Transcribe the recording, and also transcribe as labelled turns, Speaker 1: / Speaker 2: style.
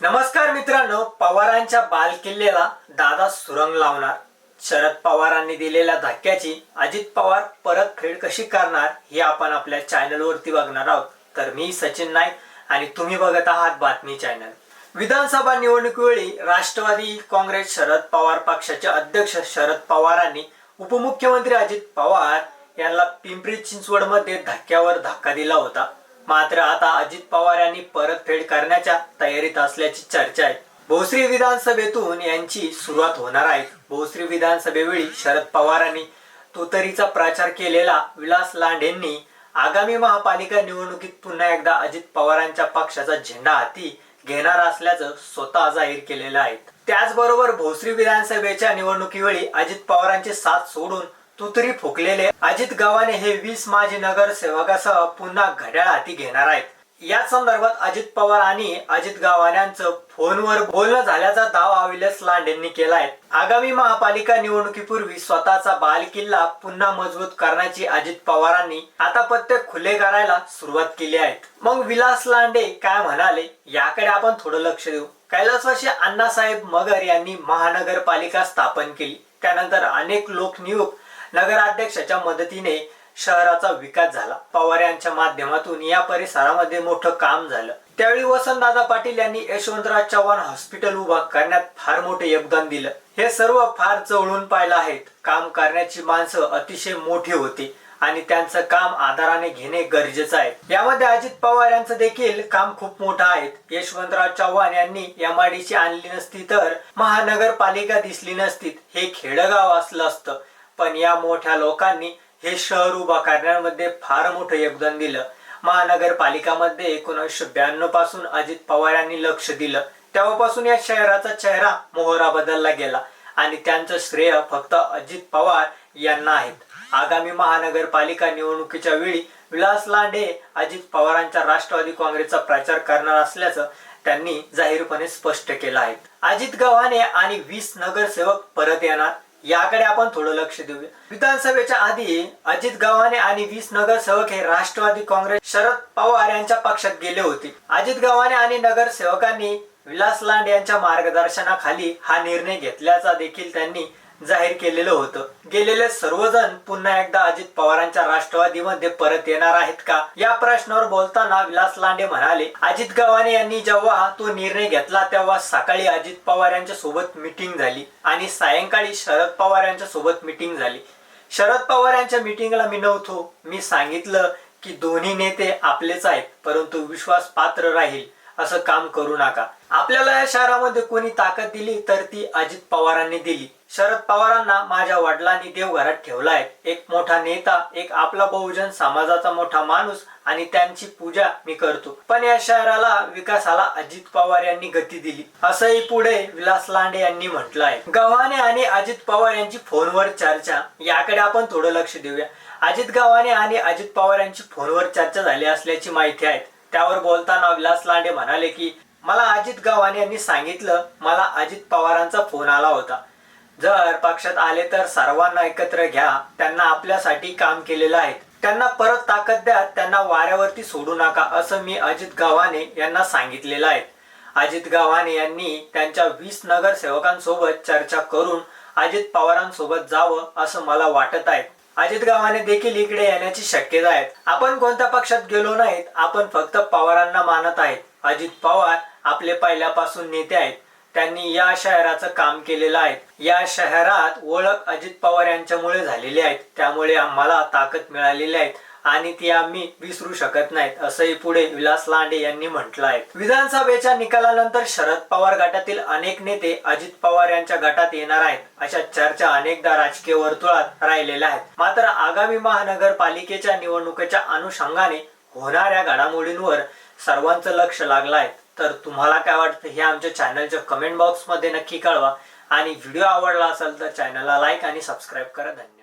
Speaker 1: नमस्कार मित्रांनो पवारांच्या बालकिल्ल्याला दादा सुरंग लावणार. शरद पवारांनी दिलेल्या धक्क्याची अजित पवार परतफेड कशी करणार हे आपण आपल्या चॅनलवरती बघणार आहोत. तर मी सचिन नाईक आणि तुम्ही बघत आहात बातमी चॅनल विधानसभा निवडणुकीवेळी राष्ट्रवादी काँग्रेस शरद पवार पक्षाचे अध्यक्ष शरद पवारांनी उपमुख्यमंत्री अजित पवार यांना पिंपरी चिंचवडमध्ये धक्क्यावर धक्का दिला होता. मात्र आता अजित पवार यांनी परतफेड करण्याच्या तयारीत असल्याची चर्चा आहे. भोसरी विधानसभेतून यांची सुरुवात होणार आहे. भोसरी विधानसभेवेळी शरद पवारांनी तुतरीचा प्रचार केलेला विलास लांडेंनी आगामी महापालिका निवडणुकीत पुन्हा एकदा अजित पवारांच्या पक्षाचा झेंडा हाती घेणार असल्याचं स्वतः जाहीर केलेलं आहे. त्याचबरोबर भोसरी विधानसभेच्या निवडणुकीवेळी अजित पवारांचे साथ सोडून तुतरी फुकलेले. अजित गव्हाणे हे वीस माजी नगरसेवकासह पुन्हा घड्याळ हाती घेणार आहेत. या संदर्भात अजित पवार आणि अजित गव्हाण्यांचं फोनवर बोलणं झाल्याचा दावा विलास लांडेंनी केलाय. आगामी महापालिका निवडणुकीपूर्वी स्वतःचा बाल किल्ला पुन्हा मजबूत करण्याची अजित पवारांनी आता पत्ते खुले करायला सुरुवात केली आहे मग विलास लांडे काय म्हणाले? याकडे आपण थोडं लक्ष देऊ. कैलासवाशी अण्णासाहेब मगर यांनी महानगरपालिका स्थापन केली. त्यानंतर अनेक लोकनियुक्त नगराध्यक्षाच्या मदतीने शहराचा विकास झाला. पवार यांच्या माध्यमातून या परिसरामध्ये मोठं काम झालं. त्यावेळी वसंतदादा पाटील यांनी यशवंतराव चव्हाण हॉस्पिटल उभा करण्यात फार मोठे योगदान दिलं. हे सर्व फार चवळून पाहिलं आहेत. काम करण्याची माणसं अतिशय मोठी होती आणि त्यांचं काम आधाराने घेणे गरजेचं आहे. यामध्ये अजित पवार यांचं देखील काम खूप मोठं आहे. यशवंतराव चव्हाण यांनी एमआयडीसी आणली नसती तर महानगरपालिका दिसली नसती. हे खेडगाव असलं असतं. पण या मोठ्या लोकांनी हे शहर उभा करण्यामध्ये फार मोठं योगदान दिलं. महानगरपालिकामध्ये एकोणीसशे ब्याण्णवपासून अजित पवार यांनी लक्ष दिलं. तेव्हापासून या शहराचा चेहरा मोहरा बदलला गेला आणि त्यांचं श्रेय फक्त अजित पवार यांना आहेत. आगामी महानगरपालिका निवडणुकीच्या वेळी विलास लांडे अजित पवारांच्या राष्ट्रवादी काँग्रेसचा प्रचार करणार असल्याचं त्यांनी जाहीरपणे स्पष्ट केलं आहे. अजित गव्हाणे आणि वीस नगरसेवक परत येणार. याकडे आपण थोडं लक्ष देऊया. विधानसभेच्या आधी अजित गव्हाणे आणि वीस नगरसेवक हे राष्ट्रवादी काँग्रेस शरद पवार यांच्या पक्षात गेले होते. अजित गव्हाणे आणि नगरसेवकांनी विलास लांड यांच्या मार्गदर्शनाखाली हा निर्णय घेतल्याचा देखील त्यांनी जाहीर केलेलं होतं. गेलेले सर्वजण पुन्हा एकदा अजित पवारांच्या राष्ट्रवादीमध्ये परत येणार आहेत का? या प्रश्नावर बोलताना विलास लांडे म्हणाले अजित गव्हाणे यांनी जेव्हा तो निर्णय घेतला तेव्हा सकाळी अजित पवार यांच्या सोबत मिटिंग झाली आणि सायंकाळी शरद पवार यांच्या सोबत मिटिंग झाली. शरद पवार यांच्या मिटिंगला मी नव्हतो. मी सांगितलं की दोन्ही नेते आपलेच आहेत परंतु विश्वास पात्र राहील. असं काम करू नका. आपल्याला या शहरामध्ये कोणी ताकद दिली तर ती अजित पवारांनी दिली. शरद पवारांना माझ्या वडिलांनी देवघरात ठेवला एक मोठा नेता एक आपला बहुजन समाजाचा मोठा माणूस आणि त्यांची पूजा मी करतो. पण या शहराला विकासाला अजित पवार यांनी गती दिली. असंही पुढे विलास लांडे यांनी म्हटलं आहे गव्हाणे आणि अजित पवार यांची फोनवर चर्चा. याकडे आपण थोडं लक्ष देऊया. अजित गव्हाणे आणि अजित पवार यांची फोनवर चर्चा झाली असल्याची माहिती आहे त्यावर बोलताना विलास लांडे म्हणाले की मला अजित गव्हाणे यांनी सांगितलं मला अजित पवारांचा फोन आला होता. जर पक्षात आले तर सर्वांना एकत्र घ्या त्यांना आपल्यासाठी काम केलेलं आहे. त्यांना परत ताकद द्या त्यांना वाऱ्यावरती सोडू नका असं मी अजित गव्हाणे यांना सांगितलेलं आहे. अजित गव्हाणे यांनी त्यांच्या वीस नगरसेवकांसोबत चर्चा करून अजित पवारांसोबत जावं असं मला वाटत आहे. अजित गव्हाणे देखील इकडे येण्याची शक्यता आहे. आपण कोणत्या पक्षात गेलो नाहीत आपण फक्त पवारांना मानत आहेत. अजित पवार आपले पहिल्यापासून नेते आहेत. त्यांनी या शहराचं काम केलेलं आहे. या शहरात ओळख अजित पवार यांच्यामुळे झालेली आहे. त्यामुळे आम्हाला ताकद मिळालेली आहे. आणि ती आम्ही विसरू शकत नाहीत असंही पुढे विलास लांडे यांनी म्हटलं आहे विधानसभेच्या निकालानंतर शरद पवार गटातील अनेक नेते अजित पवार यांच्या गटात येणार आहेत अशा चर्चा अनेकदा राजकीय वर्तुळात राहिलेल्या आहेत. मात्र आगामी महानगरपालिकेच्या निवडणुकीच्या अनुषंगाने होणाऱ्या घडामोडींवर सर्वांचं लक्ष लागलं आहे तर तुम्हाला काय वाटतं हे आमच्या चॅनलच्या कमेंट बॉक्समध्ये नक्की कळवा. आणि व्हिडिओ आवडला असेल तर चॅनलला लाईक आणि सबस्क्राईब करा. धन्यवाद.